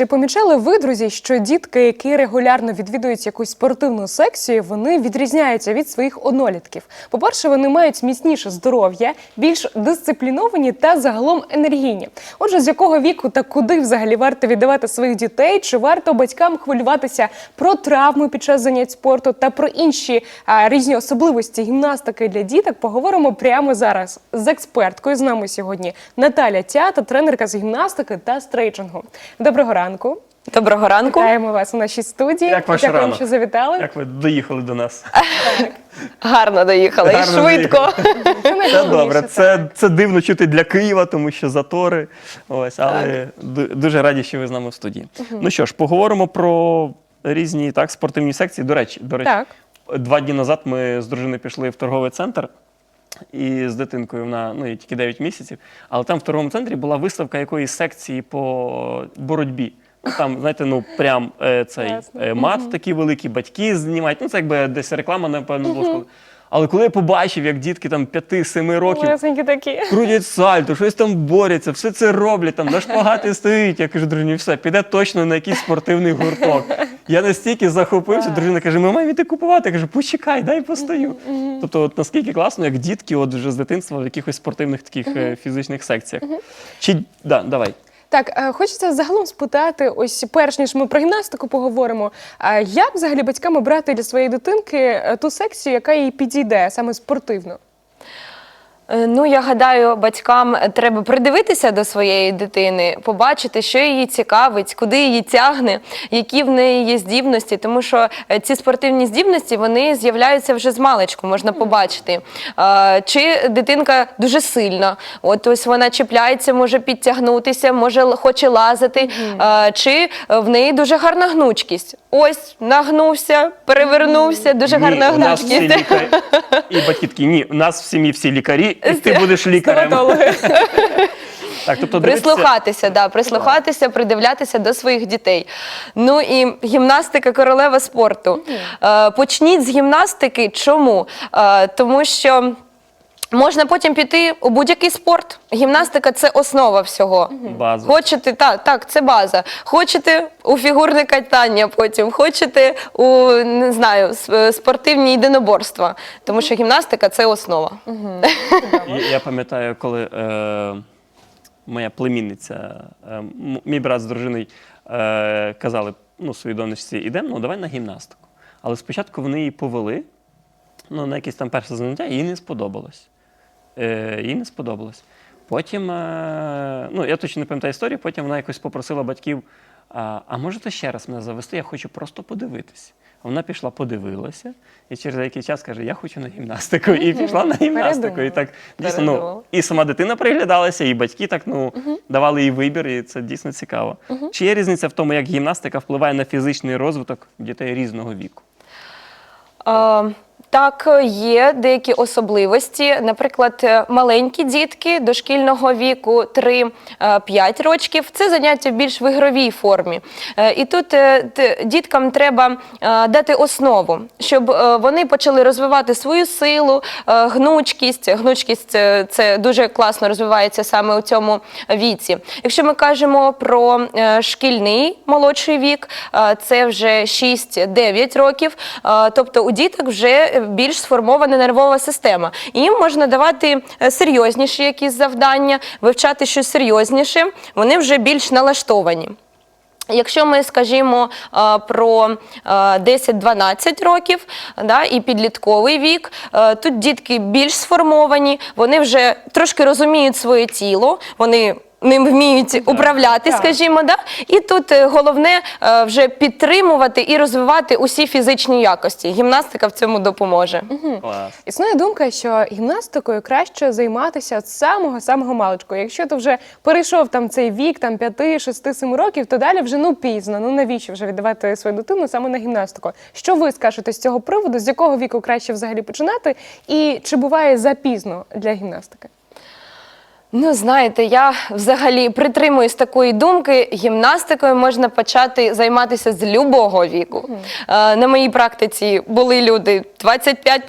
Чи помічали ви, друзі, що дітки, які регулярно відвідують якусь спортивну секцію, вони відрізняються від своїх однолітків? По-перше, вони мають міцніше здоров'я, більш дисципліновані та загалом енергійні. Отже, з якого віку та куди взагалі варто віддавати своїх дітей? Чи варто батькам хвилюватися про травми під час занять спорту та про інші а, різні особливості гімнастики для діток? Поговоримо прямо зараз з експерткою. З нами сьогодні Наталя Тята, тренерка з гімнастики та стрейчингу. Доброго ранку. Доброго ранку. Вітаємо вас у нашій студії. Як ваш Дякую, ранок? що завітали. Як ви доїхали до нас? Гарно доїхали Гарно і швидко. Це Це добре. Це, це дивно чути для Києва, тому що затори. Ось, але ду- дуже раді, що ви з нами в студії. Ну що ж, поговоримо про різні так, спортивні секції. До речі, до речі, Так. два дні назад ми з дружиною пішли в торговий центр. І з дитинкою вона ну, їй тільки 9 місяців. Але там в торговому центрі була виставка якоїсь секції по боротьбі. Ну, Там, знаєте, ну прям е, цей Ясно. е, мат такий великий, батьки знімають. Ну, це якби десь реклама, напевно, була. Але коли я побачив, як дітки там 5-7 років Малесенькі такі. крутять сальто, щось там борються, все це роблять, там на шпагати стоїть. Я кажу, дружині, все, піде точно на якийсь спортивний гурток. Я настільки захопився, дружина каже, ми маємо йти купувати. Я кажу, почекай, дай постою. Тобто, от наскільки класно, як дітки, от вже з дитинства в якихось спортивних таких е, фізичних секціях. Чи да, давай. Так, е, хочеться загалом спитати, ось перш ніж ми про гімнастику поговоримо. е, Як взагалі батькам обрати для своєї дитинки е, ту секцію, яка їй підійде саме спортивно? Е, Ну, я гадаю, батькам треба придивитися до своєї дитини, побачити, що її цікавить, куди її тягне, які в неї є здібності. Тому що е, ці спортивні здібності вони з'являються вже з маличку, можна побачити. Чи дитинка дуже сильна, от ось вона чіпляється, може підтягнутися, може хоче лазити, чи в неї дуже гарна гнучкість. Ось нагнувся, перевернувся, дуже Ні, гарна у нас всі гнучкість. лікарі. І батьки такі, ні, у нас в сім'ї всі лікарі, і ти будеш лікарем. Стоматологи. Так, тобто Прислухатися, да, прислухатися, придивлятися до своїх дітей. Ну і гімнастика королева спорту. Е, почніть з гімнастики. Чому? Е, тому що. Можна потім піти у будь-який спорт. Гімнастика це основа всього. База. Хочете, так, так, це база. Хочете у фігурне катання потім, хочете у не знаю, спортивні єдиноборства. Тому що гімнастика це основа. Я, я пам'ятаю, коли е, моя племінниця, е, мій брат з дружиною е, казали ну, своїй донечці, ідемо, ну давай на гімнастику. Але спочатку вони її повели ну, на якесь там перше заняття, їй не сподобалось. Е, їй не сподобалось. Потім, е, ну я точно не пам'ятаю історію, потім вона якось попросила батьків: а, можете ще раз мене завести? Я хочу просто подивитись. Вона пішла, подивилася, і через деякий час каже: Я хочу на гімнастику. І пішла на гімнастику. І так дійсно, ну, і сама дитина приглядалася, і батьки так ну давали їй вибір, і це дійсно цікаво. Чи є різниця в тому, як гімнастика впливає на фізичний розвиток дітей різного віку? Е, Так, є деякі особливості. Наприклад, е, маленькі дітки дошкільного віку 3-5 років це заняття в більш в ігровій формі. Е, І тут е, діткам треба е, дати основу, щоб е, вони почали розвивати свою силу, е, гнучкість. Гнучкість це, дуже класно розвивається саме у цьому віці. Якщо ми кажемо про е, шкільний молодший вік, е, це вже 6-9 років. Е, Тобто у діток вже більш сформована нервова система. Їм можна давати е, серйозніші якісь завдання, вивчати щось серйозніше. Вони вже більш налаштовані. Якщо ми скажімо е, про е, 10-12 років да, і підлітковий вік, е, тут дітки більш сформовані, вони вже трошки розуміють своє тіло, вони ним вміють управляти, так. скажімо, да? і тут е, головне е, вже підтримувати і розвивати усі фізичні якості. Гімнастика в цьому допоможе. Клас. Існує думка, що гімнастикою краще займатися з самого самого маличку. Якщо ти вже перейшов там цей вік, там 5, 6, 7 років, то далі вже ну пізно. Ну навіщо вже віддавати свою дитину саме на гімнастику? Що ви скажете з цього приводу? З якого віку краще взагалі починати? І чи буває запізно для гімнастики? Ну, знаєте, я взагалі притримуюсь такої думки. Гімнастикою можна почати займатися з любого віку. Е, на моїй практиці були люди 25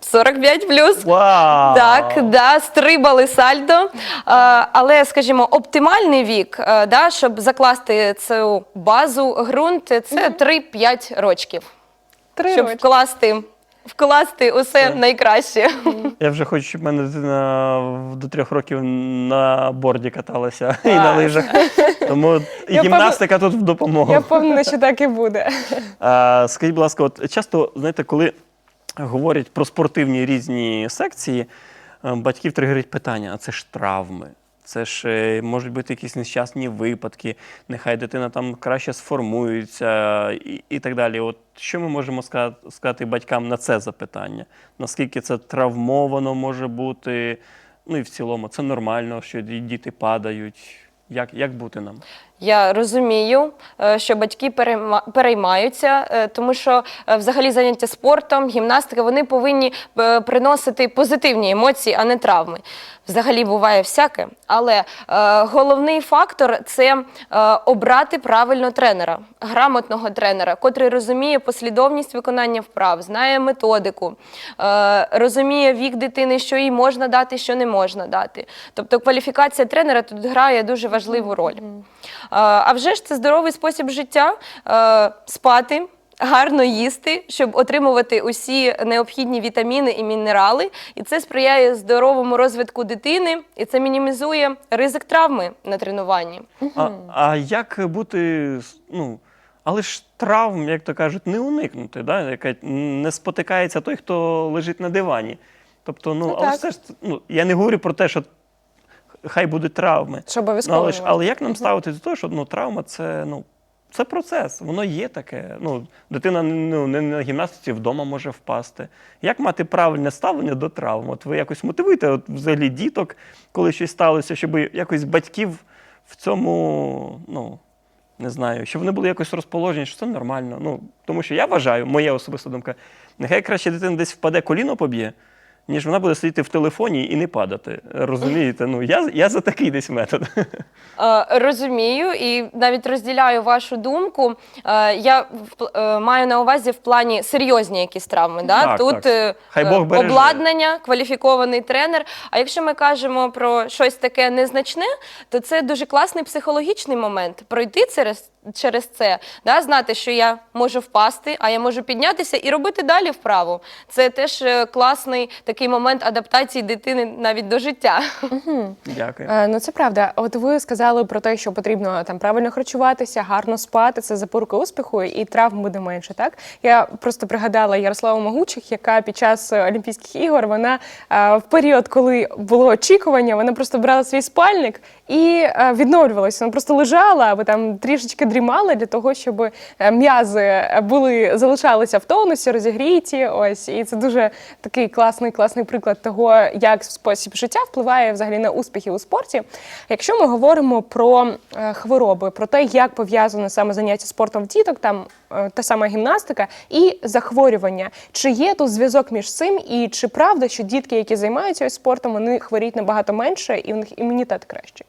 45 Вау! Так, да, стрибали сальдо. Е, але, скажімо, оптимальний вік, е, да, щоб закласти цю базу, ґрунт, це 3-5 рочків. Три щоб роки. вкласти, вкласти усе найкраще. Я вже хочу, щоб в мене дитина до трьох років на борді каталася і на лижах. Тому і гімнастика тут в допомогу. Я впевнена, що так і буде. А, скажіть, будь ласка, от часто, знаєте, коли говорять про спортивні різні секції, е, батьків тригерить питання: а це ж травми. Це ж е, можуть бути якісь нещасні випадки, нехай дитина там краще сформується і, і так далі. От що ми можемо сказати, сказати батькам на це запитання? Наскільки це травмовано може бути? Ну і в цілому, це нормально, що діти падають. Як, як бути нам? Я розумію, е, що батьки перейма- переймаються, е, тому що е, взагалі заняття спортом, гімнастика, вони повинні приносити позитивні емоції, а не травми. Взагалі буває всяке. Але головний фактор це обрати правильно тренера, грамотного тренера, котрий розуміє послідовність виконання вправ, знає методику, розуміє вік дитини, що їй можна дати, що не можна дати. Тобто кваліфікація тренера тут грає дуже важливу роль. А вже ж це здоровий спосіб життя е, спати. Гарно їсти, щоб отримувати усі необхідні вітаміни і мінерали, і це сприяє здоровому розвитку дитини, і це мінімізує ризик травми на тренуванні. А, а як бути, ну, але ж травм, як то кажуть, не уникнути, да? яка не спотикається той, хто лежить на дивані. Тобто, ну, Ну, але так. все ж, ну, я не говорю про те, що хай будуть травми. Що Ну, обов'язково. але, ж, але як нам ставити до того, що ну, травма це, ну, це процес, воно є таке. Ну, дитина ну, не на гімнастиці вдома може впасти. Як мати правильне ставлення до травм? От ви якось мотивуєте от, взагалі діток, коли щось сталося, щоб якось батьків в цьому, ну, не знаю, щоб вони були якось розположені, що це нормально. Ну, тому що я вважаю, моя особиста думка, нехай краще дитина десь впаде, коліно поб'є, ніж вона буде сидіти в телефоні і не падати. Розумієте? Ну, я, я за такий десь метод. Е, Розумію і навіть розділяю вашу думку. Е, Я е, маю на увазі в плані серйозні якісь травми. Да? Так, Тут так. е, Хай Бог береже. обладнання, кваліфікований тренер. А якщо ми кажемо про щось таке незначне, то це дуже класний психологічний момент пройти через. Через це да, знати, що я можу впасти, а я можу піднятися і робити далі вправу. Це теж е, класний такий момент адаптації дитини навіть до життя. Дякую. Е, Ну це правда. От ви сказали про те, що потрібно там правильно харчуватися, гарно спати. Це запорука успіху, і травм буде менше. Так я просто пригадала Ярославу Могучих, яка під час е, Олімпійських ігор вона е, в період, коли було очікування, вона просто брала свій спальник і е, відновлювалася. Вона просто лежала або там трішечки дрімала для того, щоб е, м'язи були залишалися в тонусі, розігріті. Ось і це дуже такий класний, класний приклад того, як спосіб життя впливає взагалі на успіхи у спорті. Якщо ми говоримо про е, хвороби, про те, як пов'язано саме заняття спортом в діток, там е, та сама гімнастика і захворювання, чи є тут зв'язок між цим, і чи правда, що дітки, які займаються спортом, вони хворіють набагато менше і у них імунітет кращий?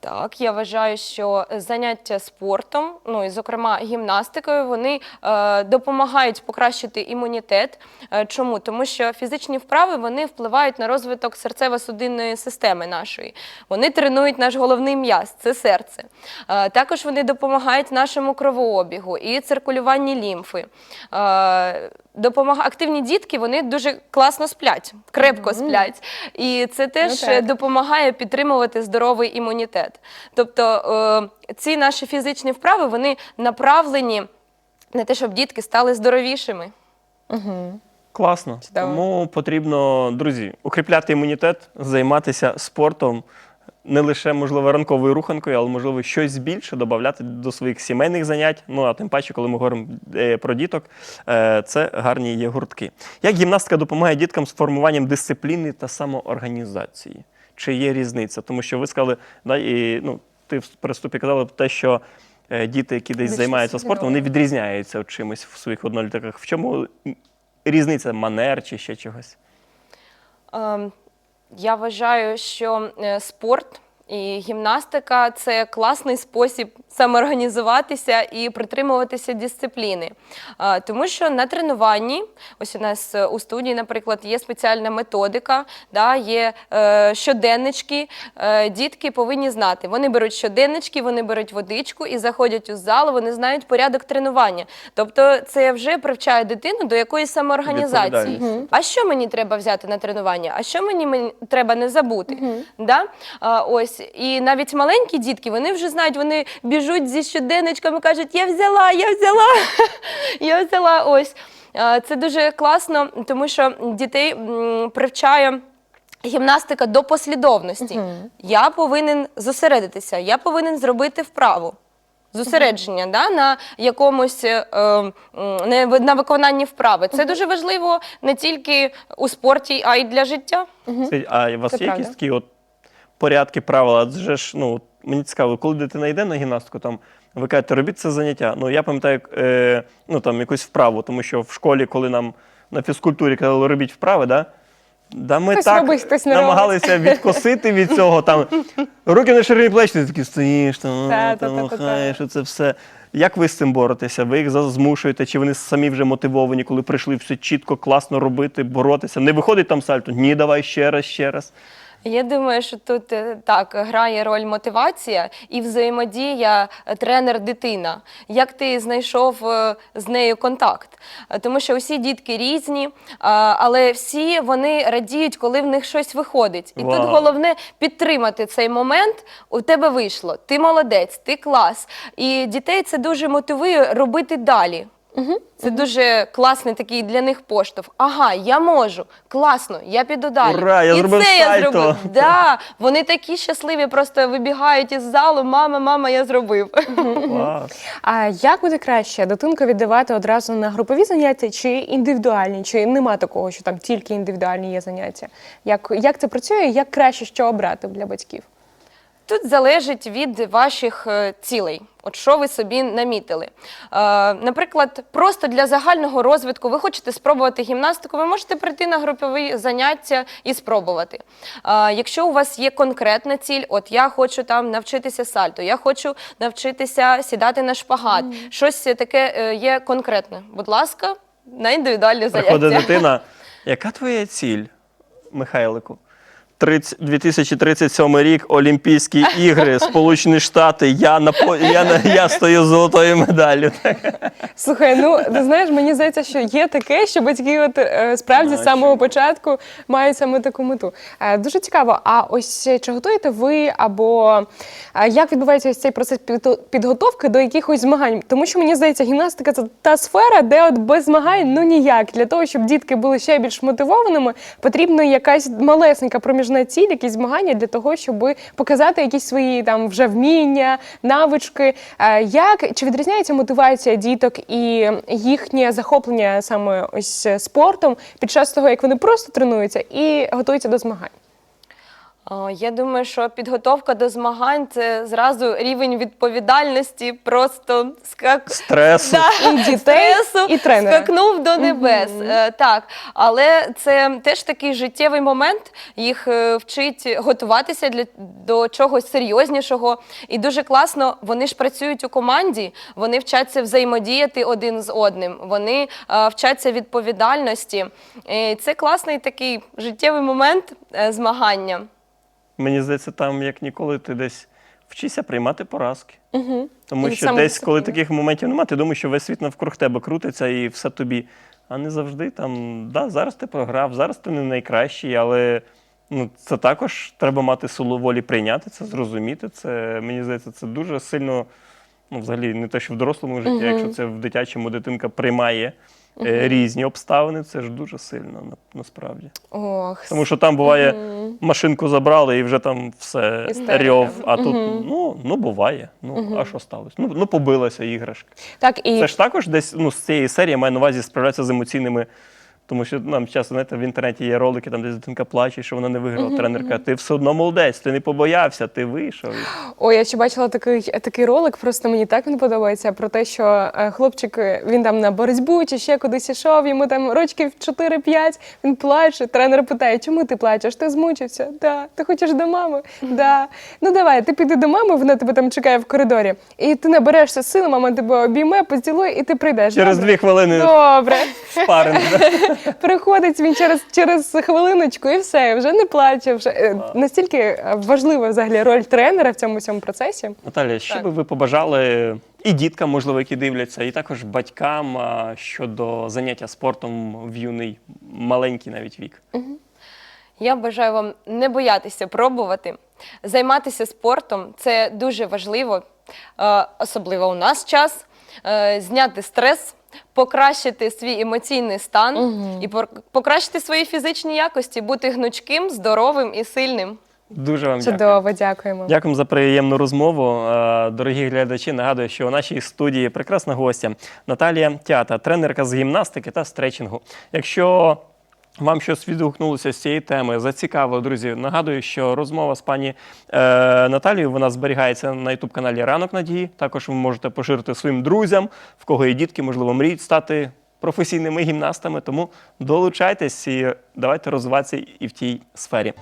Так, я вважаю, що заняття спортом, ну і зокрема гімнастикою, вони е, допомагають покращити імунітет. Е, чому? Тому що фізичні вправи вони впливають на розвиток серцево-судинної системи нашої. Вони тренують наш головний м'яз, це серце. Е, також вони допомагають нашому кровообігу і циркулюванні лімфи. Е, допомага... Активні дітки вони дуже класно сплять, крепко сплять. І це теж так. допомагає підтримувати здоровий імунітет. Тобто е, ці наші фізичні вправи вони направлені на те, щоб дітки стали здоровішими. Класно. Чудово. Тому потрібно, друзі, укріпляти імунітет, займатися спортом. Не лише, можливо, ранковою руханкою, але, можливо, щось більше додати до своїх сімейних занять. Ну, а тим паче, коли ми говоримо е, про діток, е, це гарні є гуртки. Як гімнастика допомагає діткам з формуванням дисципліни та самоорганізації? Чи є різниця? Тому що ви сказали, да, і, ну, ти в приступі казала про те, що е, діти, які десь Більш займаються спортом, вони відрізняються чимось в своїх однолітках. В чому різниця манер чи ще чогось? Я вважаю, що е, спорт і гімнастика це класний спосіб самоорганізуватися і притримуватися дисципліни. Тому що на тренуванні, ось у нас е, у студії, наприклад, є спеціальна методика, да, є е, щоденнички. Е, дітки повинні знати. Вони беруть щоденнички, вони беруть водичку і заходять у зал, вони знають порядок тренування. Тобто це вже привчає дитину до якоїсь самоорганізації. А що мені треба взяти на тренування? А що мені, мені треба не забути? Да? А, ось і навіть маленькі дітки вони вже знають, вони біжуть зі щоденничками, кажуть: Я взяла, я взяла, я взяла. Ось це дуже класно, тому що дітей привчає. Гімнастика до послідовності. Я повинен зосередитися, я повинен зробити вправу. Зосередження да, на якомусь е, м, не на виконанні вправи. Це дуже важливо не тільки у спорті, а й для життя. А у вас Це є якісь такі от порядки, правила? Адже ж, ну, мені цікаво, коли дитина йде на гімнастику, там ви кажете, робіть це заняття. Ну, я пам'ятаю, е, ну, там, якусь вправу, тому що в школі, коли нам на фізкультурі казали, робіть вправи, да? Да ми Хтось так робить, хтось не намагалися відкосити від цього. Там, руки на ширині плеч, ти такий стоїш, там, Та, а, та, там та, та, та. це все. Як ви з цим боретеся? Ви їх змушуєте, чи вони самі вже мотивовані, коли прийшли все чітко, класно робити, боротися? Не виходить там сальто? Ні, давай ще раз, ще раз. Я думаю, що тут е, так грає роль мотивація і взаємодія е, тренер-дитина. Як ти знайшов е, з нею контакт? Тому що усі дітки різні, але всі вони радіють, коли в них щось виходить. І тут головне підтримати цей момент. У тебе вийшло. Ти молодець, ти клас. І дітей це дуже мотивує робити далі. Це дуже класний такий для них поштовх. Ага, я можу. Класно, я піду далі. Ура, я І зробив це я сальто. зробив. Да, вони такі щасливі, просто вибігають із залу. Мама, мама, я зробив. Клас. А як буде краще дитинку віддавати одразу на групові заняття чи індивідуальні? Чи нема такого, що там тільки індивідуальні є заняття? Як, як це працює? Як краще що обрати для батьків? Тут залежить від ваших е, цілей. От що ви собі намітили. Е, наприклад, просто для загального розвитку ви хочете спробувати гімнастику, ви можете прийти на групові заняття і спробувати. Е, якщо у вас є конкретна ціль, от я хочу там навчитися сальто, я хочу навчитися сідати на шпагат, щось таке е, є конкретне. Будь ласка, на індивідуальні Приходить заняття. дитина. Яка твоя ціль, Михайлику? 30, 2037 рік, Олімпійські ігри, Сполучені Штати. Я на я, на- я стою з золотою медаллю. Слухай, ну ти знаєш, мені здається, що є таке, що батьки от е, справді з самого початку мають саме таку мету. Е, Дуже цікаво. А ось е, чи готуєте ви або як відбувається ось цей процес підготовки до якихось змагань? Тому що мені здається, гімнастика це та сфера, де от без змагань ну ніяк. Для того, щоб дітки були ще більш мотивованими, потрібна якась малесенька проміжна ціль, якісь змагання для того, щоб показати якісь свої там вже вміння, навички. Е, Як чи відрізняється мотивація діток і їхнє захоплення саме ось е, спортом під час того, як вони просто тренуються і готуються до змагань? Я думаю, що підготовка до змагань це зразу рівень відповідальності, просто скак... Стресу. Да, І дітей, стресу, і тренера. скакнув до небес. Е, так, але це теж такий життєвий момент. Їх е, вчить готуватися для до чогось серйознішого. І дуже класно, вони ж працюють у команді, вони вчаться взаємодіяти один з одним, вони е, вчаться відповідальності. І це класний такий життєвий момент змагання. Мені здається, там як ніколи ти десь вчишся приймати поразки. Угу. Тому І що саме десь, коли таких моментів немає, ти думаєш, що весь світ навкруг тебе крутиться і все тобі. А не завжди там, да, зараз ти програв, зараз ти не найкращий, але ну, це також треба мати силу волі прийняти це, зрозуміти це. Мені здається, це дуже сильно, ну, взагалі, не те, що в дорослому житті, а якщо це в дитячому дитинка приймає різні обставини, це ж дуже сильно на, насправді. Ох, Тому що там буває, машинку забрали і вже там все Істерика. рьов. А тут ну, ну буває. Ну, а що сталося? Ну, ну побилася іграшка. так і Це ж також десь ну, з цієї серії маю на увазі справлятися з емоційними Тому що нам часто знаєте, в інтернеті є ролики, там де дитинка плаче, що вона не виграла. Тренер каже, ти все одно молодець, ти не побоявся, ти вийшов. Ой, я ще бачила такий, такий ролик, просто мені так він подобається про те, що е, хлопчик е, він там на боротьбу чи ще кудись ішов, йому там рочків 4-5, він плаче. Тренер питає, чому ти плачеш? Ти змучився? Да. Ти хочеш до мами? Да. Ну давай, ти піди до мами, вона тебе там чекає в коридорі. І ти наберешся сили, мама тебе обійме, поцілує, і ти прийдеш. Через Добре? дві хвилини Добре. спаринг. Приходить він через, через хвилиночку і все, вже не плаче. Вже Е, настільки важлива взагалі роль тренера в цьому всьому процесі. Наталя, що би ви побажали і діткам, можливо, які дивляться, і також батькам щодо заняття спортом в юний, маленький навіть вік? Я бажаю вам не боятися пробувати. Займатися спортом це дуже важливо, е, особливо у нас час. е, Зняти стрес, покращити свій емоційний стан і пор- покращити свої фізичні якості, бути гнучким, здоровим і сильним. Дуже вам дякую. Чудово, дякуємо. Дякуємо за приємну розмову. Е, Дорогі глядачі, нагадую, що у нашій студії прекрасна гостя Наталія Тята, тренерка з гімнастики та стретчингу. Якщо вам щось відгукнулося з цієї теми, зацікавило, друзі. Нагадую, що розмова з пані е, Наталією вона зберігається на youtube каналі Ранок Надії. Також ви можете поширити своїм друзям, в кого є дітки, можливо, мріють стати професійними гімнастами. Тому долучайтесь і давайте розвиватися і в тій сфері.